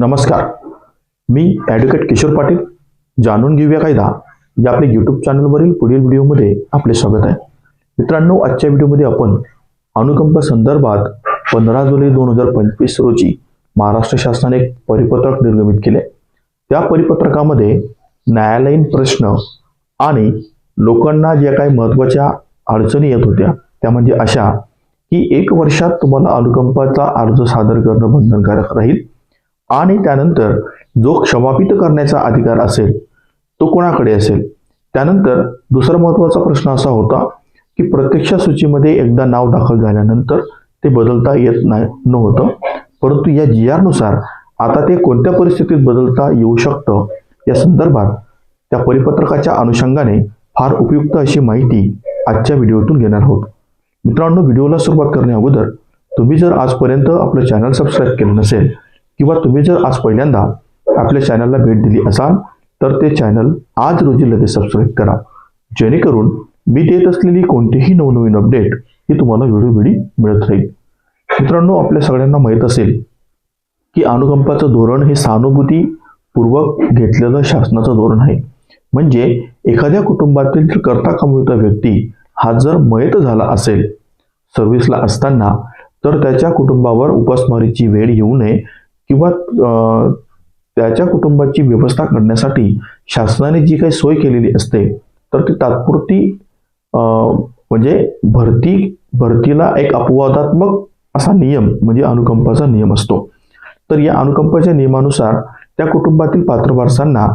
नमस्कार. मी ॲडव्होकेट किशोर पाटील. जाणून घेऊया कायदा. या आपल्या यूट्यूब चॅनलवरील पुढील व्हिडिओमध्ये आपले स्वागत आहे. मित्रांनो आजच्या व्हिडिओमध्ये आपण अनुकंप संदर्भात पंधरा जुलै दोन हजार पंचवीस रोजी महाराष्ट्र शासनाने एक परिपत्रक निर्गमित केले. त्या परिपत्रकामध्ये न्यायालयीन प्रश्न आणि लोकांना ज्या काही महत्त्वाच्या अडचणी येत होत्या त्या म्हणजे अशा की एक वर्षात तुम्हाला अनुकंपाचा अर्ज सादर करणं बंधनकारक राहील. आणि त्यानंतर जो क्षमापित करण्याचा अधिकार असेल तो कोणाकडे असेल? त्यानंतर दुसरा महत्त्वाचा प्रश्न असा होता की प्रत्यक्ष सूचीमध्ये एकदा नाव दाखल झाल्यानंतर ते बदलता येत नाही नव्हतं. परंतु या जी आरनुसार आता ते कोणत्या परिस्थितीत बदलता येऊ शकतं? या संदर्भात त्या परिपत्रकाच्या अनुषंगाने फार उपयुक्त अशी माहिती आजच्या व्हिडिओतून घेणार आहोत. मित्रांनो व्हिडिओला सुरुवात करण्या अगोदर तुम्ही जर आजपर्यंत आपलं चॅनल सबस्क्राईब केलं नसेल किंवा तुम्ही जर आज पहिल्यांदा आपल्या चॅनलला भेट दिली असाल तर ते चॅनल आज रोजी लगेच सबस्क्राईब करा. जेणेकरून मी देत असलेली कोणतीही नवनवीन अपडेट ही तुम्हाला वेळोवेळी मिळत राहील. मित्रांनो आपल्या सगळ्यांना माहीत असेल की अनुकंपाचं धोरण हे सहानुभूतीपूर्वक घेतलेलं शासनाचं धोरण आहे. म्हणजे एखाद्या कुटुंबातील करता कमविता व्यक्ती हा जर मयत झाला असेल सर्व्हिसला असताना तर त्याच्या कुटुंबावर उपासमारीची वेळ येऊ नये किंवा त्याच्या कुटुंबाची व्यवस्था करण्यासाठी शासनाने जी काही सोय केलेली असते तर ती तात्पुरती म्हणजे भरती भरतीला एक अपवादात्मक असा नियम म्हणजे अनुकंपाचा नियम असतो. तर या अनुकंपाच्या नियमानुसार त्या कुटुंबातील पात्र वारसांना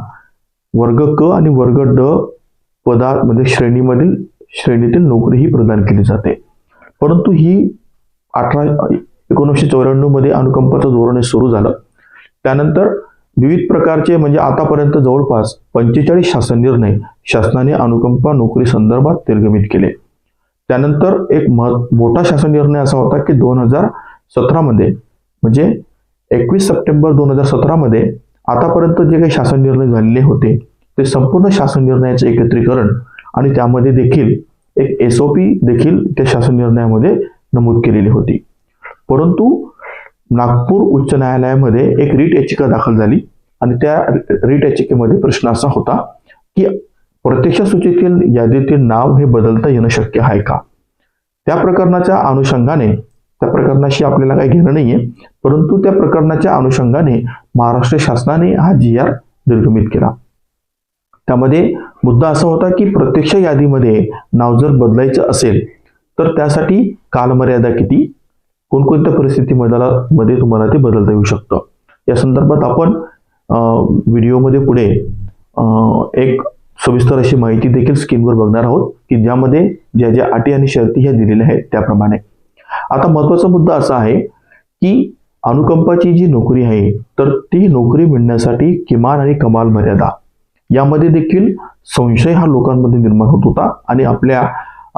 वर्ग क आणि वर्ग ड पदा म्हणजे श्रेणीमधील श्रेणीतील नोकरी ही प्रदान केली जाते. परंतु ही अठरा एकोणीसशे चौऱ्याण्णवमध्ये अनुकंपाचं धोरण हे सुरू झालं. त्यानंतर विविध प्रकारचे म्हणजे आतापर्यंत जवळपास पंचेचाळीस शासन निर्णय शासनाने अनुकंपा नोकरी संदर्भात निर्गमित केले. त्यानंतर एक मोठा शासन निर्णय असा होता की दोन हजार सतरामध्ये म्हणजे एकवीस सप्टेंबर दोन हजार सतरामध्ये आतापर्यंत जे काही शासन निर्णय झालेले होते ते संपूर्ण शासन निर्णयाचे एकत्रीकरण आणि त्यामध्ये देखील एक एस ओ पी देखील त्या शासन निर्णयामध्ये नमूद केलेली होती. परंतु नागपूर उच्च न्यायालयामध्ये एक रीट याचिका दाखल झाली आणि त्या रीट याचिकेमध्ये प्रश्न असा होता की प्रत्यक्ष सूचीतील यादीतील नाव हे बदलता येणं शक्य आहे का? त्या प्रकरणाच्या अनुषंगाने त्या प्रकरणाशी आपल्याला काही घेणं नाहीये परंतु त्या प्रकरणाच्या अनुषंगाने महाराष्ट्र शासनाने हा जी आर निर्गमित केला. त्यामध्ये मुद्दा असा होता की प्रत्यक्ष यादीमध्ये नाव जर बदलायचं असेल तर त्यासाठी कालमर्यादा किती? कोणकोणत्या परिस्थितीमध्ये मध्ये तुम्हाला ते बदलता येऊ शकतं. या संदर्भात आपण व्हिडिओमध्ये पुढे एक सविस्तर अशी माहिती देखील स्क्रीनवर बघणार आहोत की ज्यामध्ये ज्या ज्या अटी आणि शर्ती ह्या दिलेल्या आहेत त्याप्रमाणे. आता महत्त्वाचा मुद्दा असा आहे की अनुकंपाची जी नोकरी आहे तर ती नोकरी मिळण्यासाठी किमान आणि कमाल मर्यादा. यामध्ये देखील संशय हा लोकांमध्ये निर्माण होत होता आणि आपल्या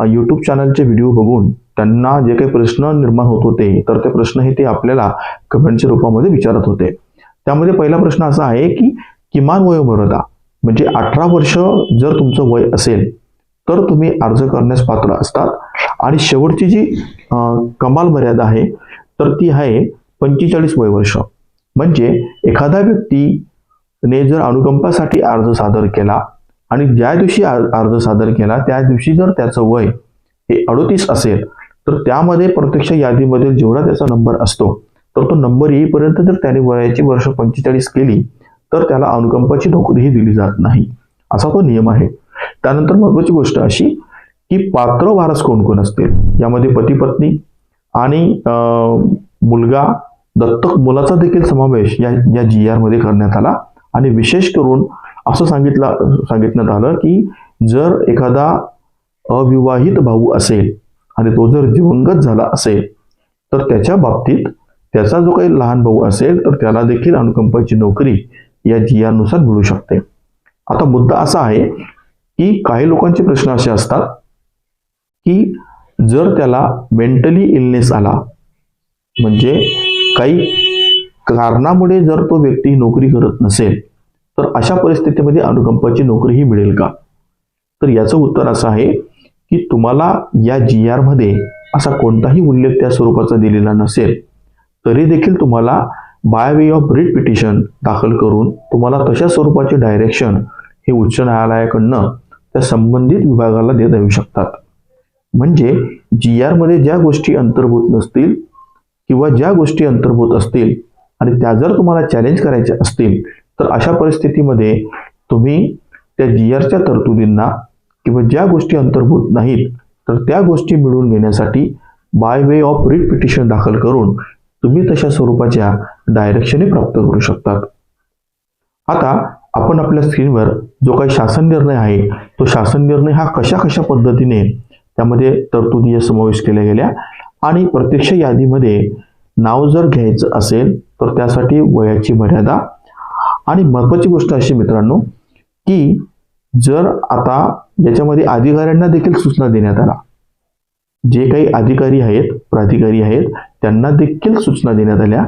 यूट्यूब चॅनलचे व्हिडिओ बघून त्यांना जे काही प्रश्न निर्माण होत होते तर ते प्रश्न हे ते आपल्याला कमेंटच्या रूपामध्ये विचारत होते. त्यामध्ये पहिला प्रश्न असा आहे की किमान वयोमर्यादा म्हणजे अठरा वर्ष जर तुमचं वय असेल तर तुम्ही अर्ज करण्यास पात्र असतात. आणि शेवटची जी कमाल मर्यादा आहे तर ती आहे पंचेचाळीस वय वर्ष. म्हणजे एखादा व्यक्तीने जर अनुकंपासाठी अर्ज सादर केला आणि ज्या दिवशी अर्ज सादर केला त्या दिवशी जर त्याचं वय हे अडोतीस असेल तर त्यामध्ये प्रत्यक्ष यादीमध्ये जेवढा त्याचा नंबर असतो तर तो नंबर येईपर्यंत जर त्याने वयाची वर्ष पंचेचाळीस केली तर त्याला अनुकंपाची नोकरीही दिली जात नाही. असा तो नियम आहे. त्यानंतर महत्वाची गोष्ट अशी की पात्र वारस कोण कोण असतील यामध्ये पती पत्नी आणि मुलगा दत्तक मुलाचा देखील समावेश या या जी आरमध्ये करण्यात आला. आणि विशेष करून असं सांगितलं सांगितण्यात आलं की जर एखादा अविवाहित भाऊ असेल आणि तो जर दिवंगत झाला असेल तर त्याच्या बाबतीत त्याचा जो काही लहान भाऊ असेल तर त्याला देखील अनुकंपाची नोकरी या जियानुसार मिळू शकते. आता मुद्दा असा आहे की काही लोकांचे प्रश्न असे असतात की जर त्याला मेंटली इलनेस आला म्हणजे काही कारणामुळे जर तो व्यक्ती नोकरी करत नसेल तर अशा परिस्थितीमध्ये अनुकंपाची नोकरीही मिळेल का? तर याचं उत्तर असं आहे की तुम्हाला या जी आरमध्ये असा कोणताही उल्लेख त्या स्वरूपाचा दिलेला नसेल तरी देखील तुम्हाला by way of writ petition दाखल करून तुम्हाला तशा स्वरूपाचे डायरेक्शन हे उच्च न्यायालयाकडनं त्या संबंधित विभागाला देता येऊ शकतात. म्हणजे जी आरमध्ये ज्या गोष्टी अंतर्भूत नसतील किंवा ज्या गोष्टी अंतर्भूत असतील आणि त्या जर तुम्हाला चॅलेंज करायच्या असतील तर अशा परिस्थितीमध्ये तुम्ही त्या जी आरच्या तरतुदींना किंवा ज्या गोष्टी अंतर्भूत नाहीत तर त्या गोष्टी मिळवून घेण्यासाठी by way of writ petition दाखल करून तुम्ही तशा स्वरूपाच्या डायरेक्शने प्राप्त करू शकतात. आता आपण आपल्या स्क्रीनवर जो काही शासन निर्णय आहे तो शासन निर्णय हा कशा कशा पद्धतीने त्यामध्ये तरतुदी समावेश केल्या गेल्या आणि प्रत्यक्ष यादीमध्ये नाव जर घ्यायचं असेल तर त्यासाठी वयाची मर्यादा आणि महत्त्वाची गोष्ट अशी मित्रांनो की जर आता याच्यामध्ये अधिकाऱ्यांना देखील सूचना देण्यात आला जे काही अधिकारी आहेत प्राधिकारी आहेत त्यांना देखील सूचना देण्यात आल्या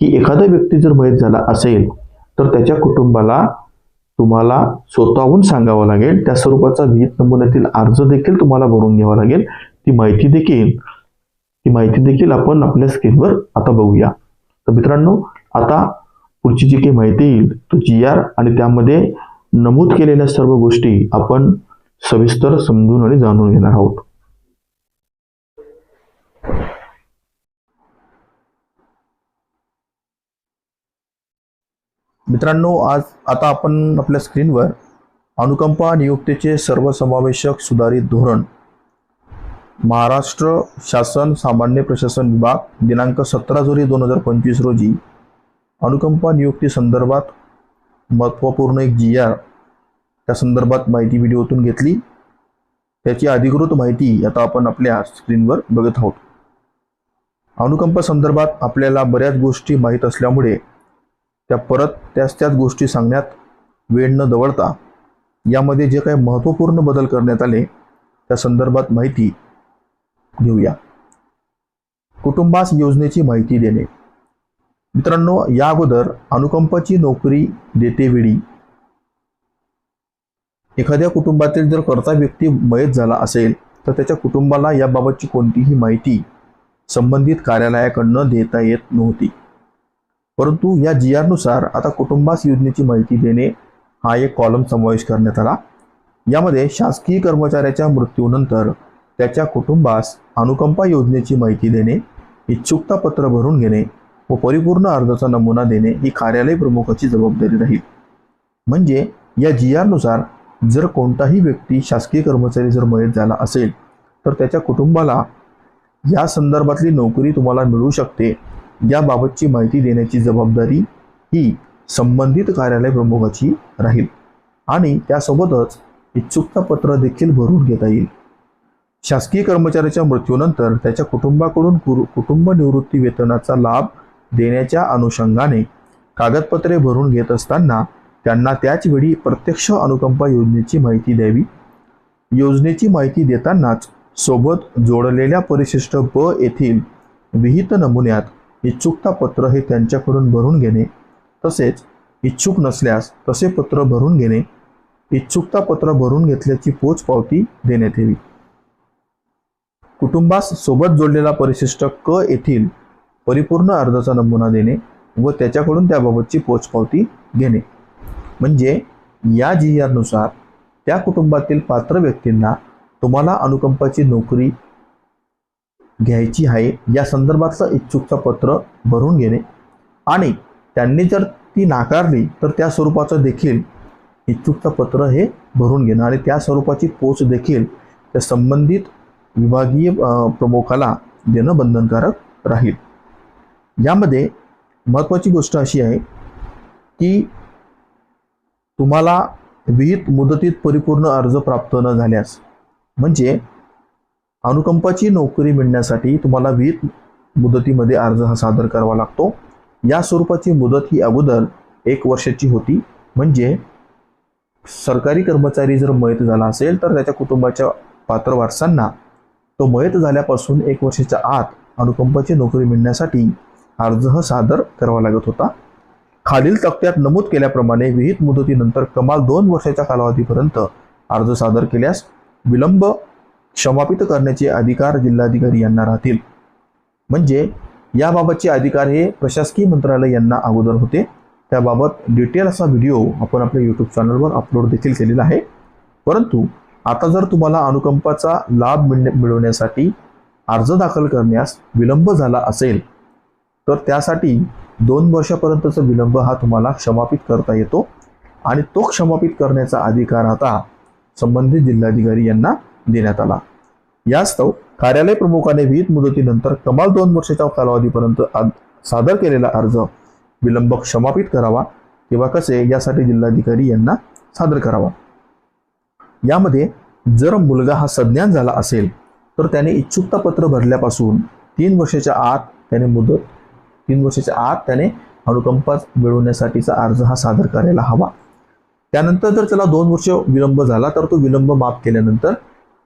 की एखादा व्यक्ती जर मयत झाला असेल तर त्याच्या कुटुंबाला तुम्हाला स्वतःहून सांगावं लागेल त्या स्वरूपाचा विहित नमुन्यातील अर्ज देखील तुम्हाला भरून घ्यावा लागेल. ती माहिती देखील ती माहिती देखील आपण आपल्या स्क्रीनवर आता बघूया. तर मित्रांनो आता पुढची जी काही माहिती येईल तो जी आर आणि त्यामध्ये नमूद केलेल्या सर्व गोष्टी आपण सविस्तर समजून आणि जाणून घेणार आहोत. मित्रांनो आज आता आपण आपल्या स्क्रीनवर अनुकंपा नियुक्तीचे सर्वसमावेशक सुधारित धोरण महाराष्ट्र शासन सामान्य प्रशासन विभाग दिनांक सतरा जुलै दोन हजार पंचवीस रोजी अनुकंपा नियुक्ती संदर्भात महत्त्वपूर्ण एक जी आर त्या संदर्भात माहिती व्हिडिओतून घेतली. त्याची अधिकृत माहिती आता आपण आपल्या स्क्रीनवर बघत आहोत. अनुकंपा संदर्भात आपल्याला बऱ्याच गोष्टी माहीत असल्यामुळे त्या परत त्याच त्याच गोष्टी सांगण्यात वेळ न दवळता यामध्ये जे काही महत्त्वपूर्ण बदल करण्यात आले त्या संदर्भात माहिती घेऊया. कुटुंबास योजनेची माहिती देणे. मित्रांनो या अगोदर अनुकंपाची नोकरी देतेवेळी एखाद्या कुटुंबातील जर कर्ता व्यक्ती मयत झाला असेल तर त्याच्या कुटुंबाला याबाबतची कोणतीही माहिती संबंधित कार्यालयाकडनं देता येत नव्हती. परंतु या जी आरनुसार आता कुटुंबास योजनेची माहिती देणे हा एक कॉलम समावेश करण्यात आला. यामध्ये शासकीय कर्मचाऱ्याच्या मृत्यूनंतर त्याच्या कुटुंबास अनुकंपा योजनेची माहिती देणे इच्छुकता पत्र भरून घेणे व परिपूर्ण अर्जाचा नमुना देणे ही कार्यालय प्रमुखाची जबाबदारी राहील. म्हणजे या जी आरनुसार जर कोणताही व्यक्ती शासकीय कर्मचारी जर मयत झाला असेल तर त्याच्या कुटुंबाला या संदर्भातली नोकरी तुम्हाला मिळू शकते. याबाबतची माहिती देण्याची जबाबदारी ही संबंधित कार्यालय प्रमुखाची राहील. आणि त्यासोबतच इच्छुकता पत्र देखील भरून घेता येईल. शासकीय कर्मचाऱ्याच्या मृत्यूनंतर त्याच्या कुटुंबाकडून कुटुंब निवृत्ती वेतनाचा लाभ देण्याच्या अनुषंगाने कागदपत्रे भरून घेत असताना त्यांना त्याचवेळी प्रत्यक्ष अनुकंपा योजनेची माहिती द्यावी. योजनेची माहिती देतानाच सोबत जोडलेल्या परिशिष्ट ब येथील विहित नमुन्यात इच्छुकता पत्र हे त्यांच्याकडून भरून घेणे तसेच इच्छुक नसल्यास तसे पत्र भरून घेणे इच्छुकता पत्र भरून घेतल्याची पोचपावती देण्यात यावी. कुटुंबास सोबत जोडलेला परिशिष्ट क येथील परिपूर्ण अर्जाचा नमुना देणे व त्याच्याकडून त्याबाबतची पोचपावती घेणे. म्हणजे या जी आरनुसार त्या कुटुंबातील पात्र व्यक्तींना तुम्हाला अनुकंपाची नोकरी घ्यायची आहे या संदर्भातलं इच्छुकता पत्र भरून घेणे. आणि त्यांनी जर ती नाकारली तर त्या स्वरूपाचं देखील इच्छुकता पत्र हे भरून घेणं आणि त्या स्वरूपाची पोच देखील त्या संबंधित विभागीय प्रमुखाला देणं बंधनकारक राहील. यामध्ये महत्त्वाची गोष्ट अशी आहे की तुम्हाला विहित मुदतीत परिपूर्ण अर्ज प्राप्त न झाल्यास म्हणजे अनुकंपाची नोकरी मिळण्यासाठी तुम्हाला विहित मुदतीमध्ये अर्ज हा सादर करावा लागतो. या स्वरूपाची मुदत ही अगोदर एक वर्षाची होती. म्हणजे सरकारी कर्मचारी जर मयत झाला असेल तर त्याच्या कुटुंबाच्या पात्र वारसांना तो मयत झाल्यापासून एक वर्षाच्या आत अनुकंपाची नोकरी मिळण्यासाठी अर्ज हा सादर करावा लागत होता. खालील तक्त्यात नमूद केल्याप्रमाणे विहित मुदतीनंतर कमाल दोन वर्षाच्या कालावधीपर्यंत अर्ज सादर केल्यास विलंब क्षमापित करण्याचे अधिकार जिल्हाधिकारी यांना राहतील. म्हणजे याबाबतचे अधिकार हे प्रशासकीय मंत्रालय यांना अगोदर होते. त्याबाबत डिटेल असा व्हिडिओ आपण आपल्या यूट्यूब चॅनलवर अपलोड देखील केलेला आहे. परंतु आता जर तुम्हाला अनुकंपाचा लाभ मिळणे मिळवण्यासाठी अर्ज दाखल करण्यास विलंब झाला असेल तर त्यासाठी दोन वर्षापर्यंतचा विलंब हा तुम्हाला क्षमापित करता येतो. आणि तो क्षमापित करण्याचा अधिकार आता संबंधित जिल्हाधिकारी यांना देण्यात आला. यास्तव कार्यालय प्रमुखाने विहित मुदतीनंतर कमाल दोन वर्षाच्या कालावधीपर्यंत सादर केलेला अर्ज विलंब क्षमापित करावा किंवा कसे यासाठी जिल्हाधिकारी यांना सादर करावा. यामध्ये जर मुलगा हा सज्ञान झाला असेल तर त्याने इच्छुकता पत्र भरल्यापासून तीन वर्षाच्या आत त्याने मुदत तीन वर्षाच्या आत त्याने अनुकंपा मिळवण्यासाठीचा अर्ज हा सादर करायला हवा. त्यानंतर जर त्याला दोन वर्ष विलंब झाला तर तो विलंब माफ केल्यानंतर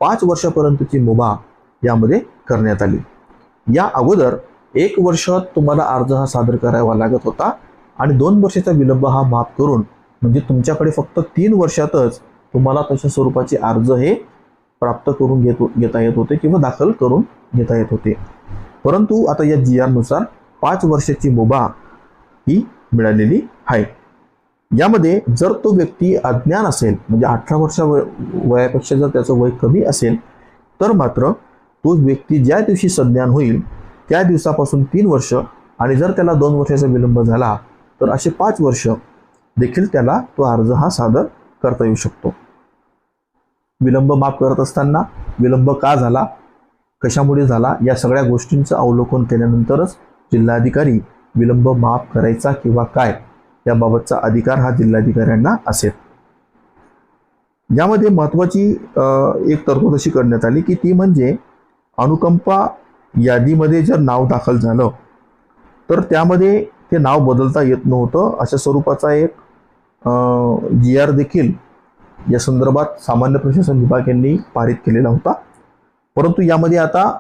पाच वर्षापर्यंतची मुभा यामध्ये करण्यात आली. या अगोदर एक वर्षात तुम्हाला अर्ज हा सादर करावा लागत होता आणि दोन वर्षाचा विलंब हा माफ करून म्हणजे तुमच्याकडे फक्त तीन वर्षातच तुम्हाला तशा स्वरूपाचे अर्ज हे प्राप्त करून घेत घेता येत होते किंवा दाखल करून घेता येत होते. परंतु आता या जी आरनुसार पाच वर्षाची मुभा ही मिळालेली आहे. यामध्ये जर तो व्यक्ती अज्ञान असेल म्हणजे अठरा वर्ष वयापेक्षा जर त्याचं वय कमी असेल तर मात्र तो व्यक्ती ज्या दिवशी संज्ञान होईल त्या दिवसापासून तीन वर्ष आणि जर त्याला दोन वर्षाचा विलंब झाला तर असे पाच वर्ष देखील त्याला तो अर्ज हा सादर करता येऊ शकतो. विलंब माफ करत असताना विलंब का झाला कशामुळे झाला या सगळ्या गोष्टींचं अवलोकन केल्यानंतरच जिल्हाधिकारी विलंब माफ करायचा किंवा काय याबाबतचा अधिकार हा जिल्हाधिकाऱ्यांना असेल. यामध्ये महत्त्वाची एक तरतूद अशी करण्यात आली की ती म्हणजे अनुकंपा यादीमध्ये जर नाव दाखल झालं तर त्यामध्ये ते नाव बदलता येत नव्हतं. अशा स्वरूपाचा एक जी आर देखील या संदर्भात सामान्य प्रशासन विभाग यांनी पारित केलेला होता. परंतु यामध्ये आता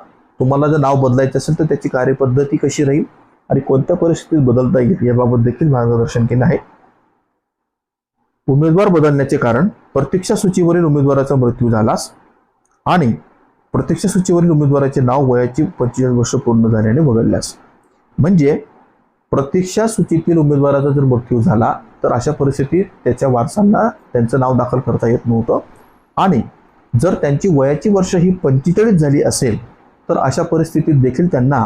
तुम्हाला जर नाव बदलायचं असेल तर त्याची कार्यपद्धती कशी राहील आणि कोणत्या परिस्थितीत बदलता येईल याबाबत देखील मार्गदर्शन केलं आहे. उमेदवार बदलण्याचे कारण प्रतीक्षा सूचीवरील उमेदवाराचा मृत्यू झालास आणि प्रत्यक्ष सूचीवरील उमेदवाराचे नाव वयाची पंचेचाळीस वर्ष पूर्ण झाल्याने वगळल्यास. म्हणजे प्रतीक्षा सूचीतील उमेदवाराचा जर मृत्यू झाला तर अशा परिस्थितीत त्याच्या वारसांना त्यांचं नाव दाखल करता येत नव्हतं. आणि जर त्यांची वयाची वर्ष ही पंचेचाळीस झाली असेल तर अशा परिस्थितीत देखील त्यांना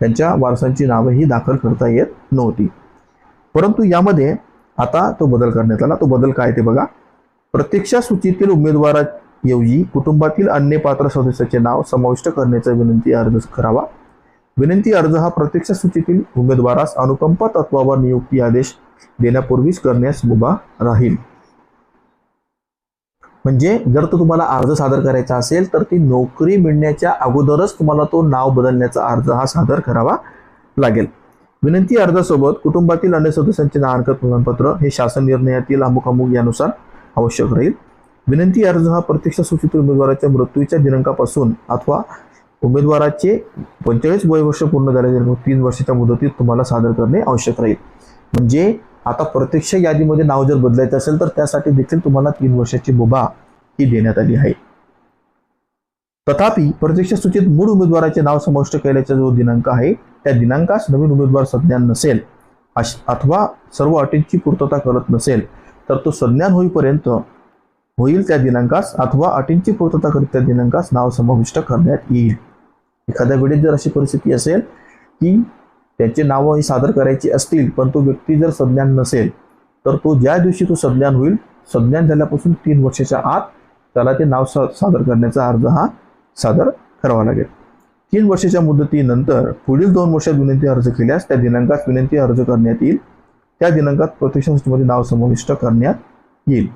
त्यांच्या वारसांची नावंही दाखल करता येत नव्हती. परंतु यामध्ये आता तो बदल करण्यात आला. तो बदल काय ते बघा. प्रतीक्षा सूचीतील उमेदवाराऐवजी कुटुंबातील अन्य पात्र सदस्याचे नाव समाविष्ट करण्याचा विनंती अर्ज करावा. विनंती अर्ज हा प्रत्यक्ष सूचीतील उमेदवारास अनुकंपा तत्वावर नियुक्ती आदेश देण्यापूर्वीच करण्यास मुभा राहील. म्हणजे जर तो तुम्हाला अर्ज सादर करायचा असेल तर ती नोकरी मिळण्याच्या अगोदरच तुम्हाला तो नाव बदलण्याचा अर्ज हा सादर करावा लागेल. विनंती अर्जासोबत कुटुंबातील अन्य सदस्यांचे नामांकन प्रमाणपत्र हे शासन निर्णयातील अमुक अमुक यानुसार आवश्यक राहील. विनंती अर्ज हा प्रत्यक्ष सूचित उमेदवाराच्या मृत्यूच्या दिनांकापासून अथवा उमेदवाराचे पंचेचाळीस वय वर्ष पूर्ण झाल्यानंतर तीन वर्षाच्या मुदतीत तुम्हाला सादर करणे आवश्यक राहील. म्हणजे आता प्रत्यक्ष यादीमध्ये नाव जर बदलायचं असेल तर त्यासाठी देखील तुम्हाला तीन वर्षाची मुभा ही देण्यात आली आहे. तथापि प्रत्यक्ष सूचित मूळ उमेदवाराचे नाव समाविष्ट केल्याचा जो दिनांक आहे त्या दिनांकास नवीन उमेदवार संज्ञान नसेल अश- अथवा सर्व अटींची पूर्तता करत नसेल तर तो संज्ञान होईपर्यंत होईल त्या दिनांकास अथवा अटींची पूर्तता करीत त्या दिनांकास नाव समाविष्ट करण्यात येईल. एखाद्या वेळेत जर अशी परिस्थिती असेल की त्याचे नावं ही सादर करायची असतील पण तो व्यक्ती जर संज्ञान नसेल तर तो ज्या दिवशी तो संज्ञान होईल संज्ञान झाल्यापासून तीन वर्षाच्या आत त्याला ते नाव सा सादर करण्याचा अर्ज हा सादर करावा लागेल. तीन वर्षाच्या मुदतीनंतर पुढील दोन वर्षात विनंती अर्ज केल्यास त्या दिनांकात विनंती अर्ज करण्यात येईल. त्या दिनांकात प्रत्यक्ष सूचीमध्ये नाव समाविष्ट करण्यात येईल.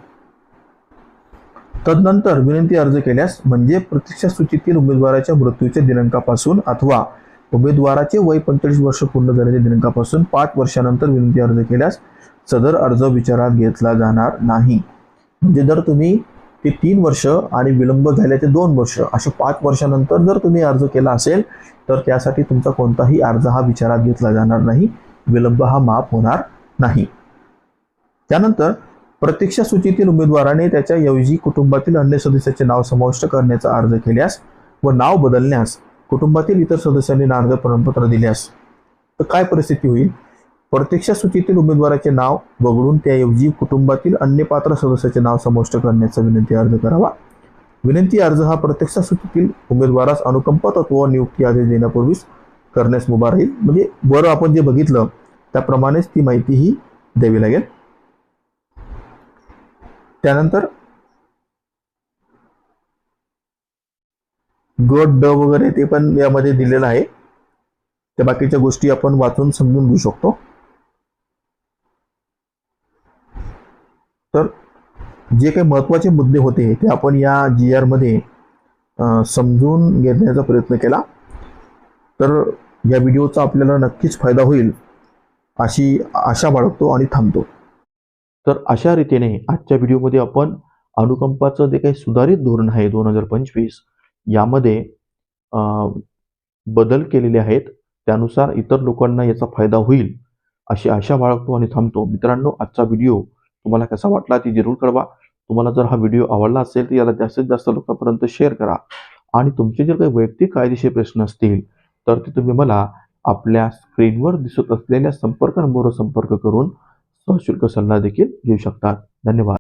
तदनंतर विनंती अर्ज केल्यास म्हणजे प्रत्यक्ष सूचीतील उमेदवाराच्या मृत्यूच्या दिनांकापासून अथवा उमेदवाराचे वय पंचेचाळीस वर्ष पूर्ण झाल्याच्या दिनांकापासून पाच वर्षानंतर विनंती अर्ज केल्यास सदर अर्ज विचारात घेतला जाणार नाही. म्हणजे जर तुम्ही ते तीन वर्ष आणि विलंब झाल्याचे दोन वर्ष अशा पाच वर्षानंतर जर तुम्ही अर्ज केला असेल तर त्यासाठी तुमचा कोणताही अर्ज हा विचारात घेतला जाणार नाही. विलंब हा माफ होणार नाही. त्यानंतर प्रत्यक्षा सूचीतील उमेदवाराने त्याच्या ऐवजी कुटुंबातील अन्य सदस्याचे नाव समाविष्ट करण्याचा अर्ज केल्यास व नाव बदलण्यास कुटुंबातील इतर सदस्यांनी नारद प्रमाणपत्र दिल्यास तर काय परिस्थिती होईल? प्रत्यक्ष सूचीतील उमेदवाराचे नाव वगळून त्याऐवजी कुटुंबातील अन्य पात्र सदस्याचे नाव समाविष्ट करण्याचा विनंती अर्ज करावा. विनंती अर्ज हा प्रत्यक्ष सूचीतील उमेदवारास अनुकंप तत्व नियुक्ती आदेश देण्यापूर्वीच करण्यास मुभा राहील. म्हणजे बरं आपण जे बघितलं त्याप्रमाणेच ती माहितीही द्यावी लागेल. त्यानंतर गट ड वगैरे ते पण यामध्ये दिलेलं आहे. त्या बाकीच्या गोष्टी आपण वाचून समजून घेऊ शकतो. तर जे काही महत्त्वाचे मुद्दे होते ते आपण या जी आरमध्ये समजून घेण्याचा प्रयत्न केला. तर या व्हिडिओचा आपल्याला नक्कीच फायदा होईल अशी आशा बाळगतो आणि थांबतो. तर अशा रीतीने आजच्या व्हिडिओमध्ये आपण अनुकंपाचं जे काही सुधारित धोरण आहे दोन हजार पंचवीस यामध्ये बदल केलेले आहेत. त्यानुसार इतर लोकांना याचा फायदा होईल अशी आशा बाळगतो आणि थांबतो. मित्रांनो आजचा व्हिडिओ तुम्हाला कसा वाटला ती जरूर कळवा. तुम्हाला जर हा व्हिडिओ आवडला असेल तर याला जास्तीत जास्त लोकांपर्यंत शेअर करा. आणि तुमचे जर काही वैयक्तिक कायदेशीर प्रश्न असतील तर ते तुम्ही मला आपल्या स्क्रीनवर दिसत असलेल्या संपर्क नंबरवर संपर्क करून सशुल्क सल्ला देखील घेऊ शकतात. धन्यवाद.